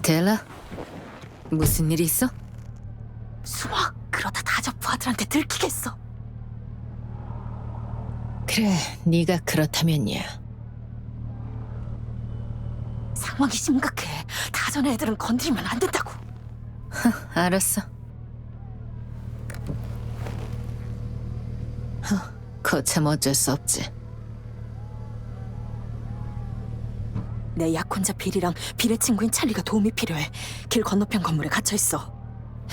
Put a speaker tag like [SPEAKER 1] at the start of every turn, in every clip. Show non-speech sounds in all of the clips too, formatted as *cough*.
[SPEAKER 1] 스텔라? 무슨 일 있어?
[SPEAKER 2] 숨어. 그러다 다저 부하들한테 들키겠어.
[SPEAKER 1] 그래, 네가 그렇다면야.
[SPEAKER 2] 상황이 심각해. 다전의 애들은 건드리면 안 된다고.
[SPEAKER 1] 알았어. 허, 거참 어쩔 수 없지.
[SPEAKER 2] 내 약혼자 빌이랑 빌의 친구인 찰리가 도움이 필요해. 길 건너편 건물에 갇혀 있어.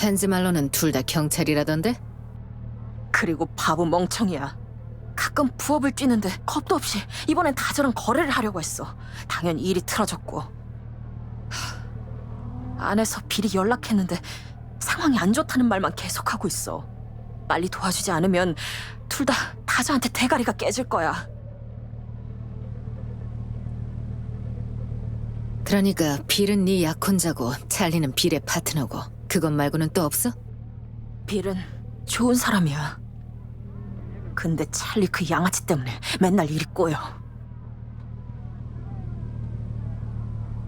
[SPEAKER 1] 헨즈 말로는 둘 다 경찰이라던데?
[SPEAKER 2] 그리고 바보 멍청이야. 가끔 부업을 뛰는데 겁도 없이 이번엔 다저랑 거래를 하려고 했어. 당연히 일이 틀어졌고. 하, 안에서 빌이 연락했는데 상황이 안 좋다는 말만 계속하고 있어. 빨리 도와주지 않으면 둘 다 다저한테 대가리가 깨질 거야.
[SPEAKER 1] 그러니까 빌은 네 약혼자고 찰리는 빌의 파트너고 그것 말고는 또 없어?
[SPEAKER 2] 빌은 좋은 사람이야. 근데 찰리 그 양아치 때문에 맨날 일이 꼬여.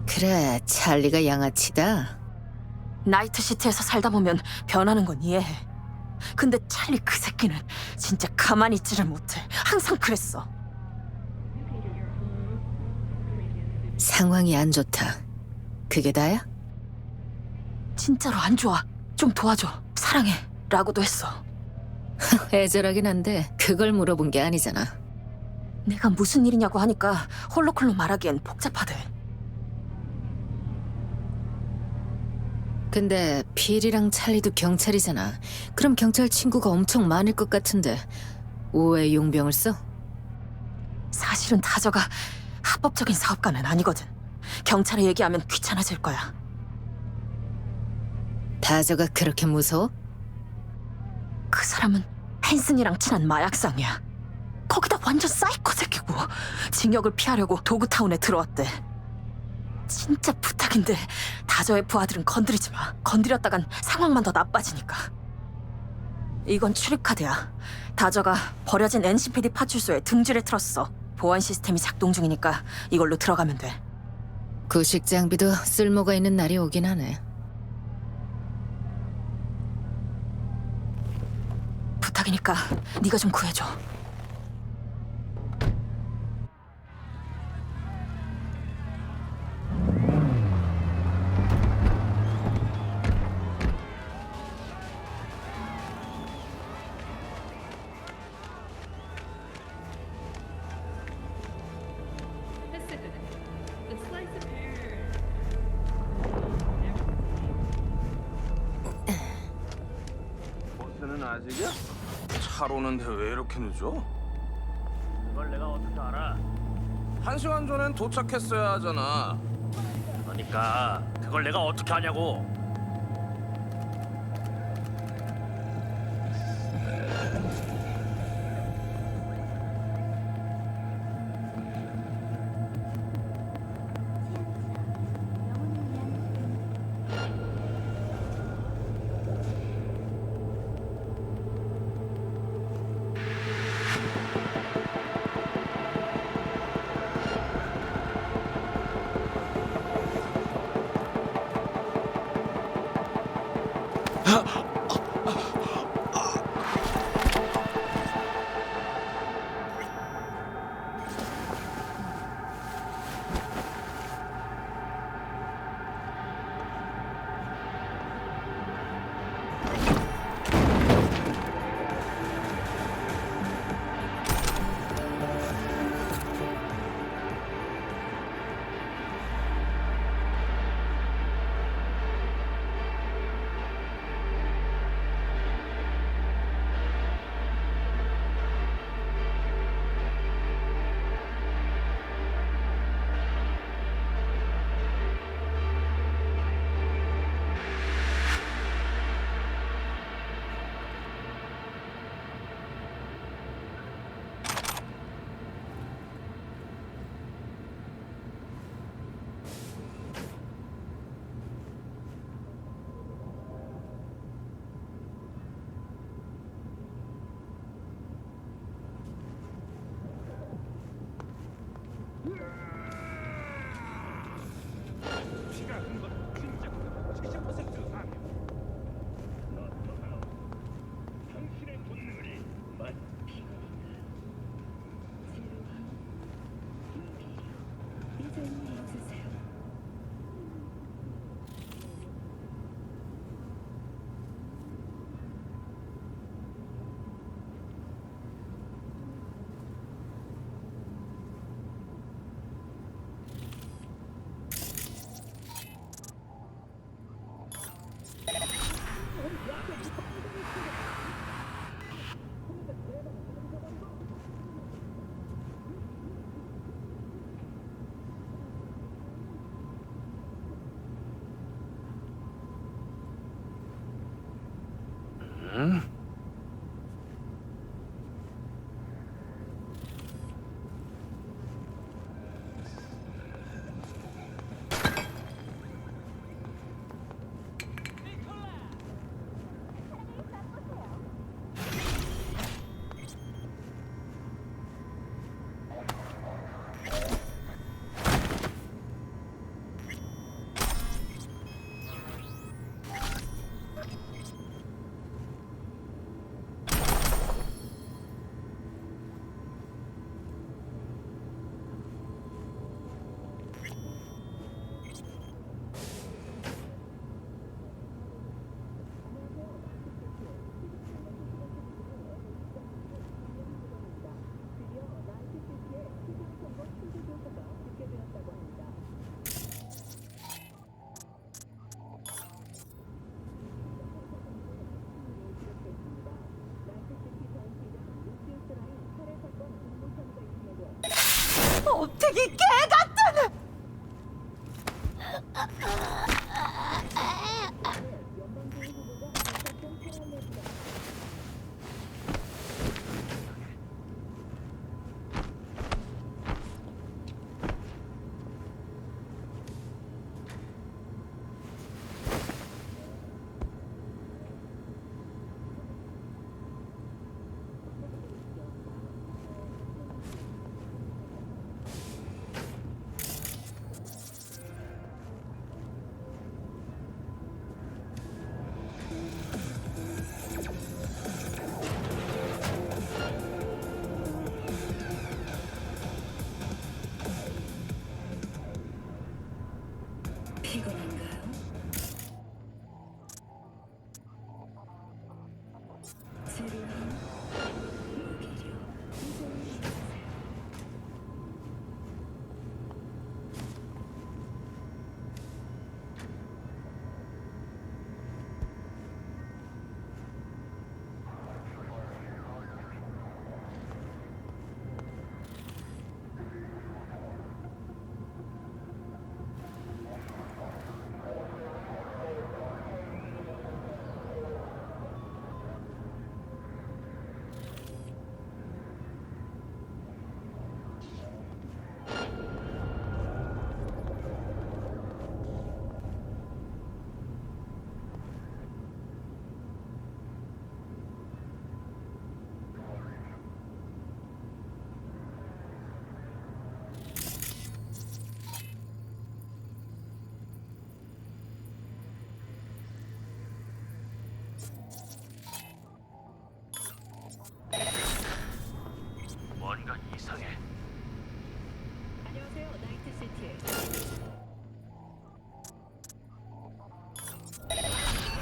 [SPEAKER 1] 그래, 찰리가 양아치다.
[SPEAKER 2] 나이트시티에서 살다 보면 변하는 건 이해해. 근데 찰리 그 새끼는 진짜 가만히 있지를 못해. 항상 그랬어.
[SPEAKER 1] 상황이 안 좋다. 그게 다야?
[SPEAKER 2] 진짜로 안 좋아. 좀 도와줘. 사랑해. 라고도 했어. *laughs*
[SPEAKER 1] 애절하긴 한데 그걸 물어본 게 아니잖아.
[SPEAKER 2] 내가 무슨 일이냐고 하니까 홀로콜로 말하기엔 복잡하대.
[SPEAKER 1] 근데 필이랑 찰리도 경찰이잖아. 그럼 경찰 친구가 엄청 많을 것 같은데 오해 용병을 써?
[SPEAKER 2] 사실은 다저가 합법적인 사업가는 아니거든. 경찰에 얘기하면 귀찮아질 거야.
[SPEAKER 1] 다저가 그렇게 무서워?
[SPEAKER 2] 그 사람은 헨슨이랑 친한 마약상이야. 거기다 완전 사이코 새끼고 징역을 피하려고 도그타운에 들어왔대. 진짜 부탁인데 다저의 부하들은 건드리지 마. 건드렸다간 상황만 더 나빠지니까. 이건 출입카드야. 다저가 버려진 NCPD 파출소에 등지를 틀었어. 보안 시스템이 작동 중이니까 이걸로 들어가면 돼.
[SPEAKER 1] 구식 장비도 쓸모가 있는 날이 오긴 하네.
[SPEAKER 2] 부탁이니까 네가 좀 구해줘.
[SPEAKER 3] 차로 오는데 왜 이렇게 늦어?
[SPEAKER 4] 그걸 내가 어떻게 알아?
[SPEAKER 3] 한 시간 전엔 도착했어야 하잖아.
[SPEAKER 4] 그러니까 그걸 내가 어떻게 하냐고.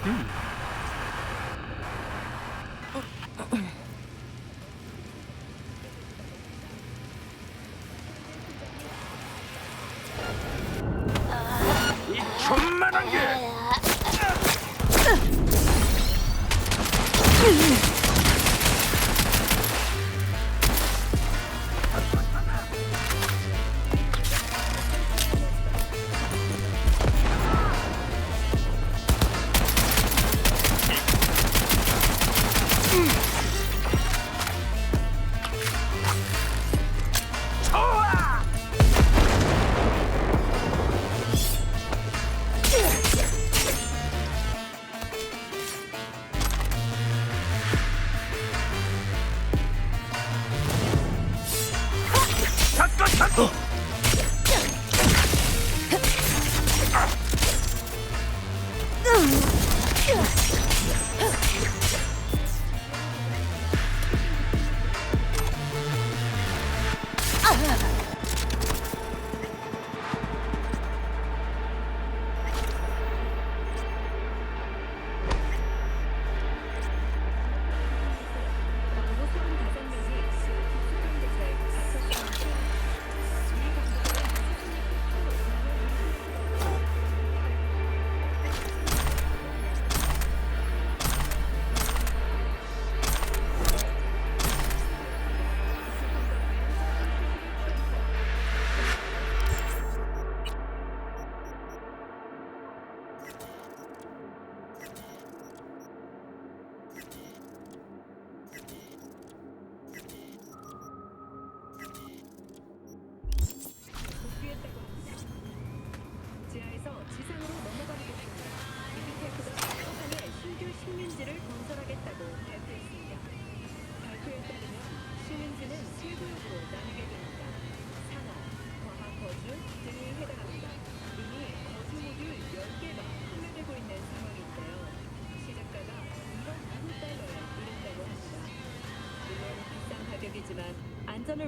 [SPEAKER 5] 이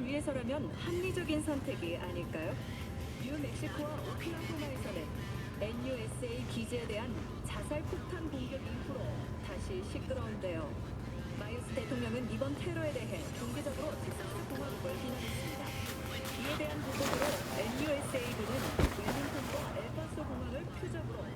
[SPEAKER 6] 안전을 위해서라면 합리적인 선택이 아닐까요? 뉴멕시코와 오클라호마에서는 NUSA 기지에 대한 자살 폭탄 공격 이후로 다시 시끄러운데요. 마이스 대통령은 이번 테러에 대해 공개적으로 텍사스 공화국을 비난했습니다. 이에 대한 보복으로 NUSA군은 웰링턴과 엘파소 공항을 표적으로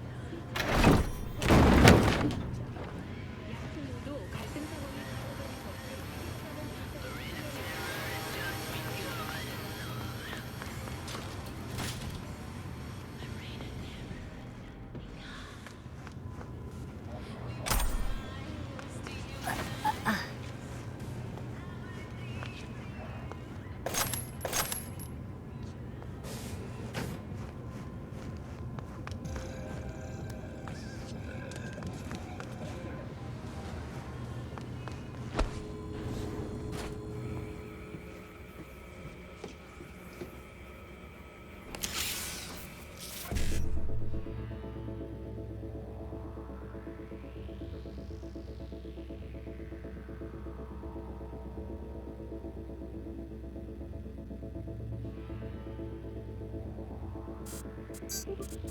[SPEAKER 6] Thanks.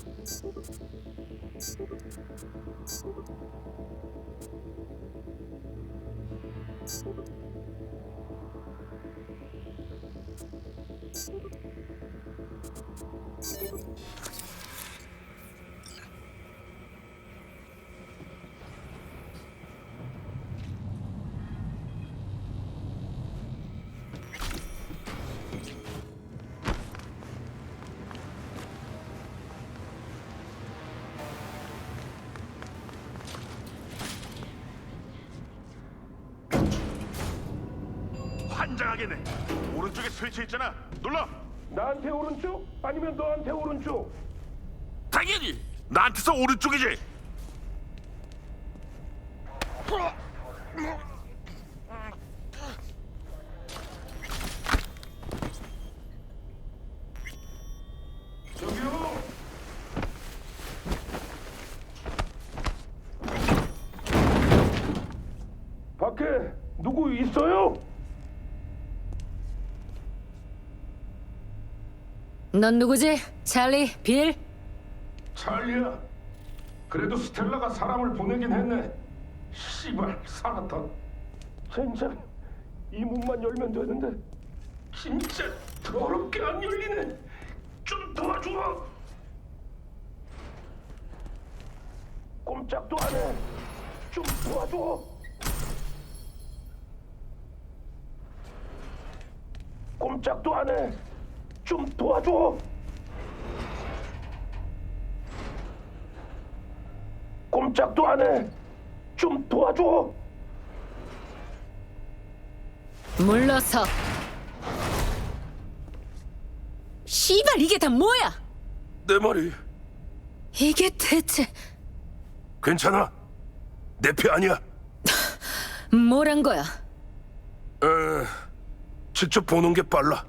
[SPEAKER 5] 환장하겠네. 오른쪽에 스위치 있잖아. 눌러.
[SPEAKER 7] 나한테 오른쪽? 아니면 너한테 오른쪽?
[SPEAKER 5] 당연히 나한테서 오른쪽이지.
[SPEAKER 7] 저기요. 밖에 누구 있어요?
[SPEAKER 1] 넌 누구지? 찰리? 빌?
[SPEAKER 7] 찰리야. 그래도 스텔라가 사람을 보내긴 했네. 씨발 살았다. 젠장 이 문만 열면 되는데 진짜 더럽게 안 열리네. 좀 도와줘. 꼼짝도 안 해. 좀 도와줘. 꼼짝도 안 해. 좀 도와줘. 꼼짝도 안 해. 좀 도와줘.
[SPEAKER 1] 물러서. 씨발 이게 다 뭐야?
[SPEAKER 7] 내 말이
[SPEAKER 1] 이게 대체
[SPEAKER 7] 괜찮아. 내표 아니야. *laughs*
[SPEAKER 1] 뭐란 거야?
[SPEAKER 7] 에, 직접 보는 게 빨라.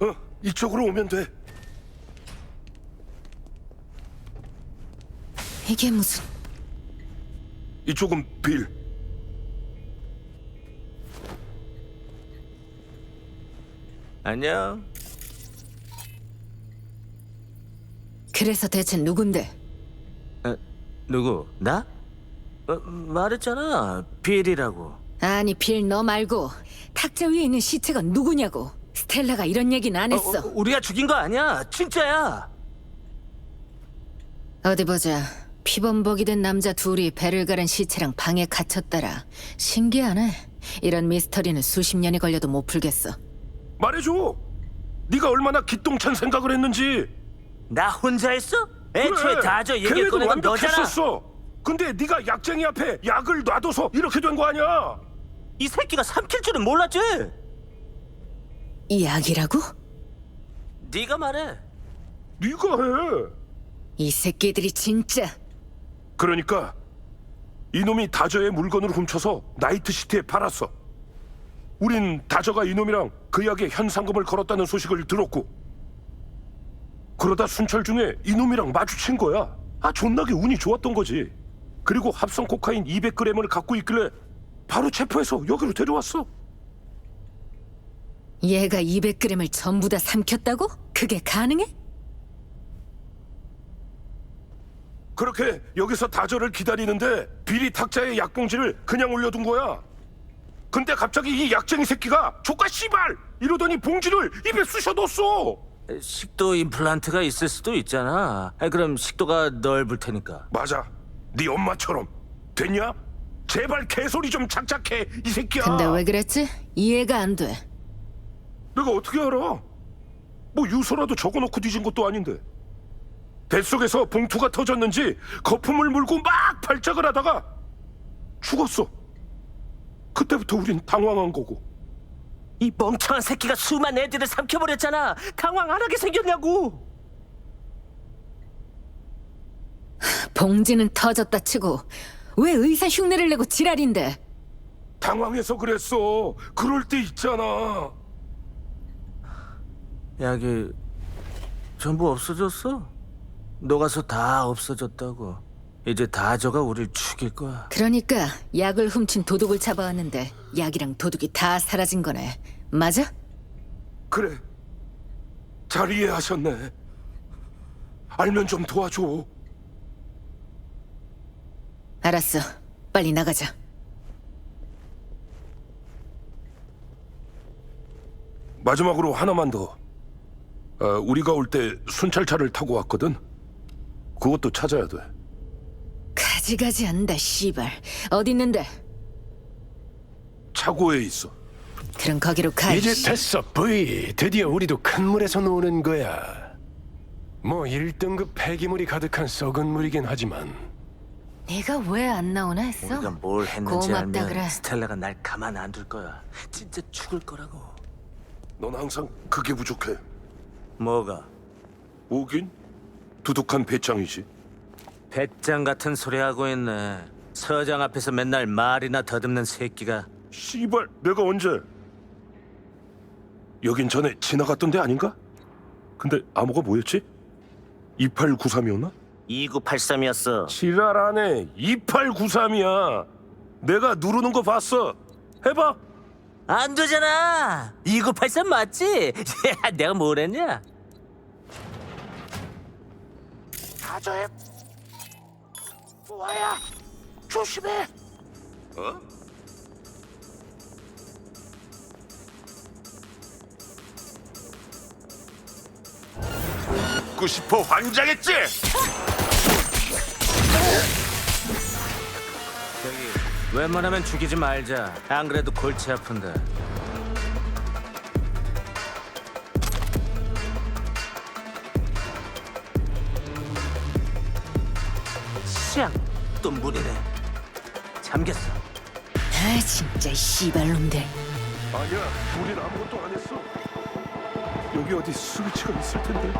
[SPEAKER 7] 어, 이쪽으로 오면 돼.
[SPEAKER 1] 이게 무슨
[SPEAKER 7] 이쪽은 빌.
[SPEAKER 3] 안녕.
[SPEAKER 1] 그래서 대체 누군데?
[SPEAKER 4] 누구? 나? 어, 말했잖아. 빌이라고.
[SPEAKER 1] 아니 빌 너 말고 탁자 위에 있는 시체가 누구냐고 스텔라가 이런 얘기는 안
[SPEAKER 4] 어,
[SPEAKER 1] 했어
[SPEAKER 4] 어, 우리가 죽인 거 아니야. 진짜야.
[SPEAKER 1] 어디 보자 피범벅이 된 남자 둘이 배를 가른 시체랑 방에 갇혔더라 신기하네 이런 미스터리는 수십 년이 걸려도 못 풀겠어
[SPEAKER 7] 말해줘. 네가 얼마나 기똥찬 생각을 했는지.
[SPEAKER 4] 나 혼자 했어? 애초에
[SPEAKER 7] 그래,
[SPEAKER 4] 다저 얘기
[SPEAKER 7] 걔네도
[SPEAKER 4] 꺼낸 건 너잖아.
[SPEAKER 7] 완벽했었어. 근데 네가 약쟁이 앞에 약을 놔둬서 이렇게 된 거 아니야?
[SPEAKER 4] 이 새끼가 삼킬 줄은 몰랐지.
[SPEAKER 1] 약이라고?
[SPEAKER 4] 네가 말해.
[SPEAKER 7] 네가 해.
[SPEAKER 1] 이 새끼들이 진짜
[SPEAKER 7] 그러니까 이놈이 다저의 물건을 훔쳐서 나이트시티에 팔았어. 우린 다저가 이놈이랑 그 약에 현상금을 걸었다는 소식을 들었고 그러다 순찰 중에 이놈이랑 마주친 거야. 아 존나게 운이 좋았던 거지. 그리고 합성 코카인 200g을 갖고 있길래 바로 체포해서 여기로 데려왔어.
[SPEAKER 1] 얘가 200g을 전부 다 삼켰다고? 그게 가능해?
[SPEAKER 7] 그렇게 여기서 다저를 기다리는데 비리 탁자에 약봉지를 그냥 올려둔 거야. 근데 갑자기 이 약쟁이 새끼가 조카 씨발 이러더니 봉지를 입에 쑤셔 넣었어.
[SPEAKER 4] 식도 임플란트가 있을 수도 있잖아. 아, 그럼 식도가 넓을 테니까.
[SPEAKER 7] 맞아. 네 엄마처럼 됐냐? 제발 개소리 좀 착착해 이 새끼야.
[SPEAKER 1] 근데 왜 그랬지? 이해가 안 돼.
[SPEAKER 7] 내가 어떻게 알아? 뭐 유서라도 적어놓고 뒤진 것도 아닌데. 뱃속에서 봉투가 터졌는지 거품을 물고 막 발작을 하다가 죽었어. 그때부터 우린 당황한 거고.
[SPEAKER 4] 이 멍청한 새끼가 수많은 애들을 삼켜버렸잖아. 당황 안 하게 생겼냐고.
[SPEAKER 1] 봉지는 터졌다 치고 왜 의사 흉내를 내고 지랄인데?
[SPEAKER 7] 당황해서 그랬어. 그럴 때 있잖아.
[SPEAKER 4] 약이 전부 없어졌어. 녹아서 다 없어졌다고. 이제 다저가 우릴 죽일 거야.
[SPEAKER 1] 그러니까 약을 훔친 도둑을 잡아왔는데 약이랑 도둑이 다 사라진 거네. 맞아?
[SPEAKER 7] 그래. 잘 이해하셨네. 알면 좀 도와줘.
[SPEAKER 1] 알았어. 빨리 나가자.
[SPEAKER 7] 마지막으로 하나만 더. 어, 우리가 올 때 순찰차를 타고 왔거든. 그것도 찾아야 돼.
[SPEAKER 1] 가지가지 한다, 씨발. 어디 있는데?
[SPEAKER 7] 차고에 있어.
[SPEAKER 1] 그럼 거기로 가.
[SPEAKER 8] 이제
[SPEAKER 1] 이씨.
[SPEAKER 8] 됐어, 브이. 드디어 우리도 큰 물에서 노는 거야. 뭐 1등급 폐기물이 가득한 썩은 물이긴 하지만
[SPEAKER 1] 네가 왜 안 나오나 했어?
[SPEAKER 4] 우리가 뭘 했는지
[SPEAKER 1] 고맙다
[SPEAKER 4] 알면
[SPEAKER 1] 그래.
[SPEAKER 4] 스텔라가 날 가만 안 둘 거야. 진짜 죽을 거라고.
[SPEAKER 7] 넌 항상 그게 부족해.
[SPEAKER 4] 뭐가?
[SPEAKER 7] 오긴 두둑한 배짱이지.
[SPEAKER 4] 배짱 같은 소리 하고 있네. 서장 앞에서 맨날 말이나 더듬는 새끼가
[SPEAKER 7] 씨발, 내가 언제? 여긴 전에 지나갔던 데 아닌가? 근데 암호가 뭐였지? 2893이었나?
[SPEAKER 4] 2983이었어.
[SPEAKER 7] 지랄하네. 2893이야. 내가 누르는 거 봤어. 해봐.
[SPEAKER 4] 안 되잖아. 2983 맞지? *laughs* 내가 뭘 했냐?
[SPEAKER 7] 다저해. 와야 조심해. 어?
[SPEAKER 5] 90% 환장했지?
[SPEAKER 4] 저기 웬만하면 죽이지 말자. 안 그래도 골치 아픈데. 시작. 또 물이래. 잠겼어.
[SPEAKER 1] 아, 진짜 씨발놈들.
[SPEAKER 7] 아니야, 우린 아무것도 안 했어. 여기 어디 스위치가 있을 텐데.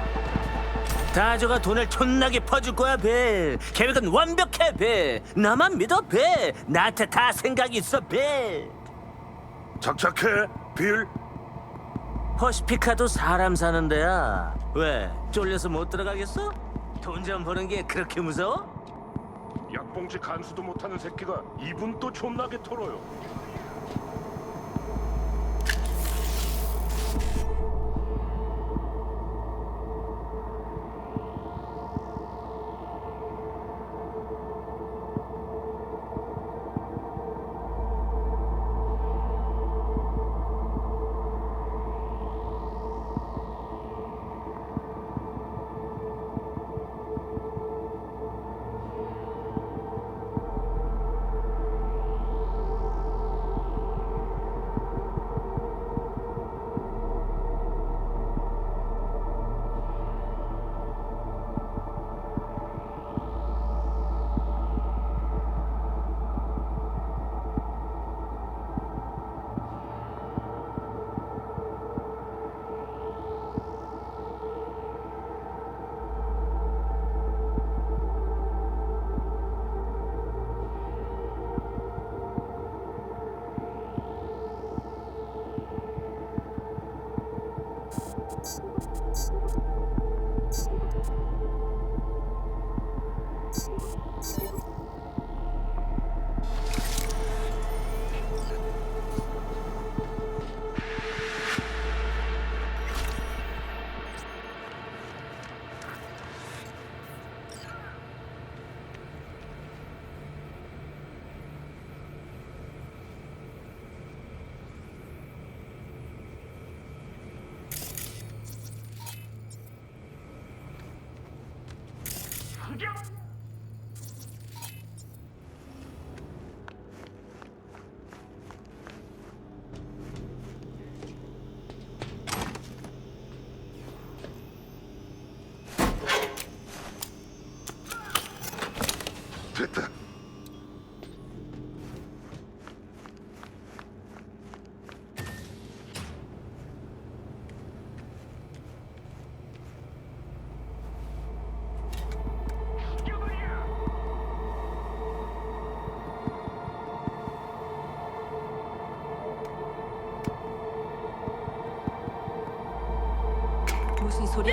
[SPEAKER 4] 다저가 돈을 존나게 퍼줄 거야 벨 계획은 완벽해 벨 나만 믿어 벨 나한테 다 생각이 있어 벨
[SPEAKER 7] 착착해, 빌.
[SPEAKER 4] 퍼시피카도 사람 사는 데야 왜 쫄려서 못 들어가겠어? 돈 좀 버는 게 그렇게 무서워?
[SPEAKER 7] 약봉지 간수도 못하는 새끼가 입은 또 존나게 털어요.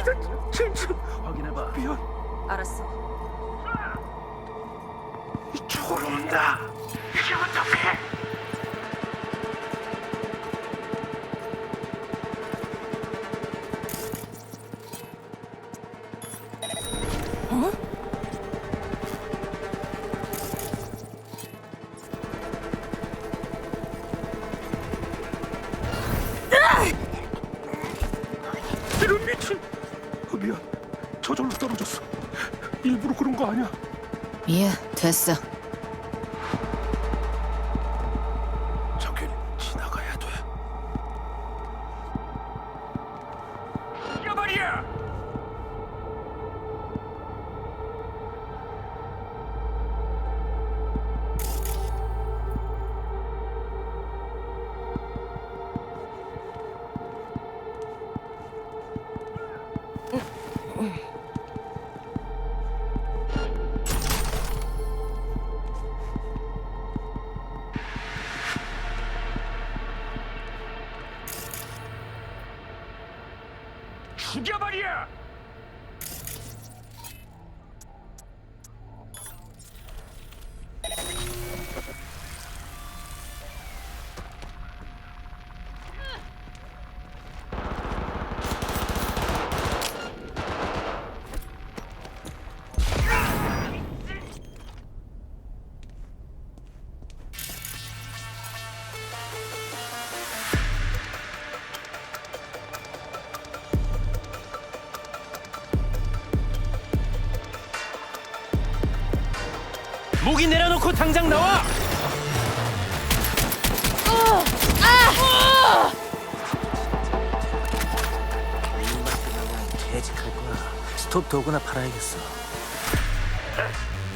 [SPEAKER 2] 둘이야.
[SPEAKER 7] 진짜
[SPEAKER 4] 확인해봐.
[SPEAKER 7] 미안.
[SPEAKER 2] 알았어.
[SPEAKER 7] 이쪽으로 온다. 이제 어떡해? 이런 미친. 일부러 그런 거 아니야.
[SPEAKER 1] 예, 됐어.
[SPEAKER 4] 내려놓고 당장 나와. 일만 끝나면 퇴직할 거야. 스톱 도구나 팔아야겠어.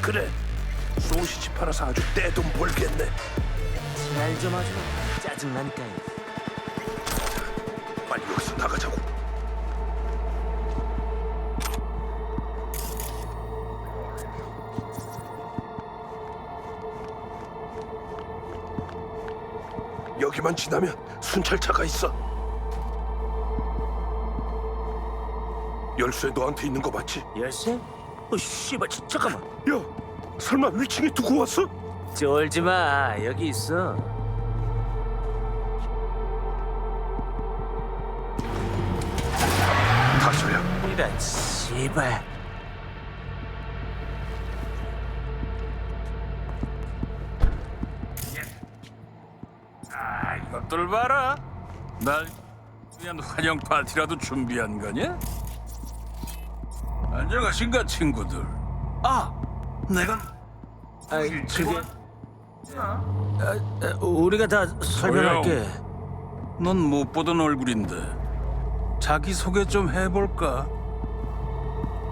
[SPEAKER 7] 그래. 소시지 팔아서 아주 떼돈 벌겠네.
[SPEAKER 4] 잘좀 하죠. 짜증나니까.
[SPEAKER 7] 빨리 여기서 나가자고. 여기만 지나면 순찰차가 있어. 열쇠 너한테 있는 거 맞지?
[SPEAKER 4] 열쇠? 어, 씨발, 지- 잠깐만.
[SPEAKER 7] 야, 설마 위층에 두고 왔어?
[SPEAKER 4] 쫄지 마. 여기 있어.
[SPEAKER 7] 다소야.
[SPEAKER 4] 이런 씨발.
[SPEAKER 9] 것들 봐라. 날 위한 환영 파티라도 준비한 거냐? 안녕하신가 친구들. 아, 내가
[SPEAKER 4] 아, 그게 아, 아, 우리가 다 설명할게.
[SPEAKER 9] 넌 못 보던 얼굴인데 자기 소개 좀 해볼까?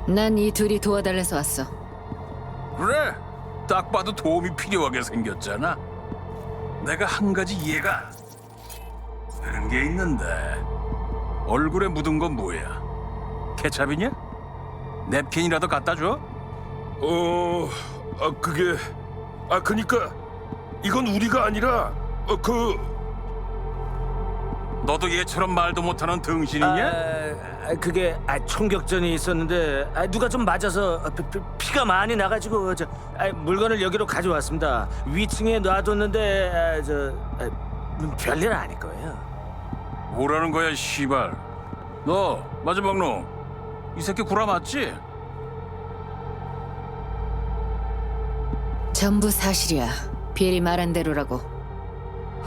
[SPEAKER 1] 난 이 둘이 도와달래서 왔어.
[SPEAKER 9] 그래, 딱 봐도 도움이 필요하게 생겼잖아. 내가 한 가지 이해가 되는 게 있는데 얼굴에 묻은 건 뭐야? 케찹이냐? 냅킨이라도 갖다 줘?
[SPEAKER 7] 어, 아 그게 아 그니까 이건 우리가 아니라 어, 그
[SPEAKER 9] 너도 얘처럼 말도 못하는 등신이냐?
[SPEAKER 4] 아, 아, 그게 아, 총격전이 있었는데 아, 누가 좀 맞아서 피, 가 많이 나가지고 저, 아, 물건을 여기로 가져왔습니다. 위층에 놔뒀는데 아, 저 아, 별일 아닐 거예요.
[SPEAKER 9] 뭐라는 거야, 시발. 너 마지막 놈. 이 새끼 구라 맞지?
[SPEAKER 1] 전부 사실이야. 비리 말한 대로라고.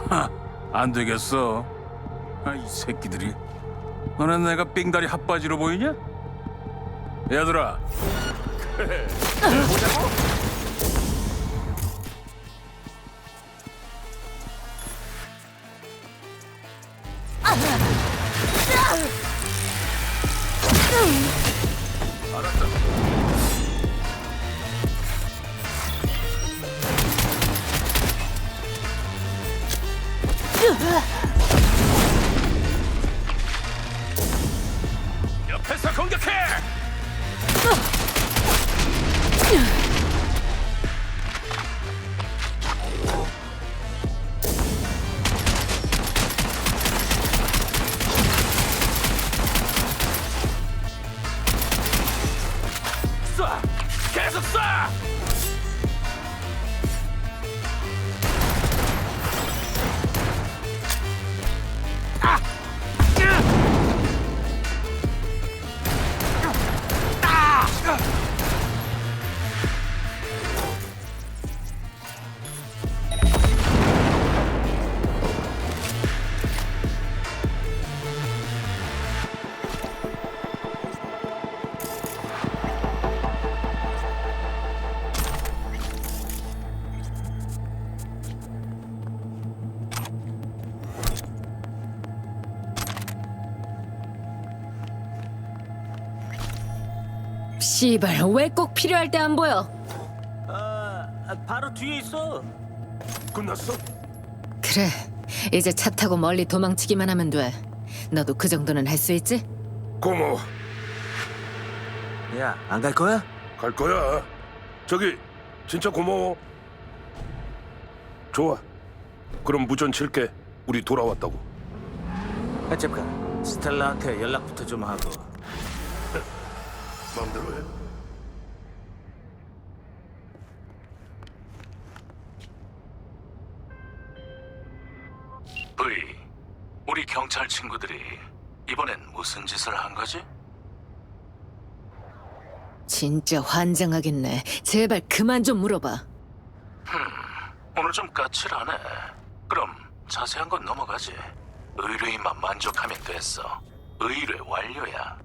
[SPEAKER 9] 하, 안 되겠어. 아, 이 새끼들이. 너네 내가 삥다리 핫바지로 보이냐? 얘들아. *laughs*
[SPEAKER 7] 옆에서
[SPEAKER 1] 씨발 왜 꼭 필요할 때 안 보여?
[SPEAKER 4] 아, 아, 바로 뒤에 있어.
[SPEAKER 7] 끝났어?
[SPEAKER 1] 그래 이제 차 타고 멀리 도망치기만 하면 돼. 너도 그 정도는 할 수 있지?
[SPEAKER 7] 고마워.
[SPEAKER 4] 야, 안 갈 거야?
[SPEAKER 7] 갈 거야. 저기 진짜 고마워. 좋아. 그럼 무전 칠게. 우리 돌아왔다고.
[SPEAKER 4] 아, 잠깐. 스텔라한테 연락부터 좀 하고. *laughs*
[SPEAKER 7] 마음대로 해.
[SPEAKER 10] 경찰 친구들이 이번엔 무슨 짓을 한 거지?
[SPEAKER 1] 진짜 환장하겠네. 제발 그만 좀 물어봐.
[SPEAKER 10] 오늘 좀 까칠하네. 그럼 자세한 건 넘어가지. 의뢰인만 만족하면 됐어. 의뢰 완료야.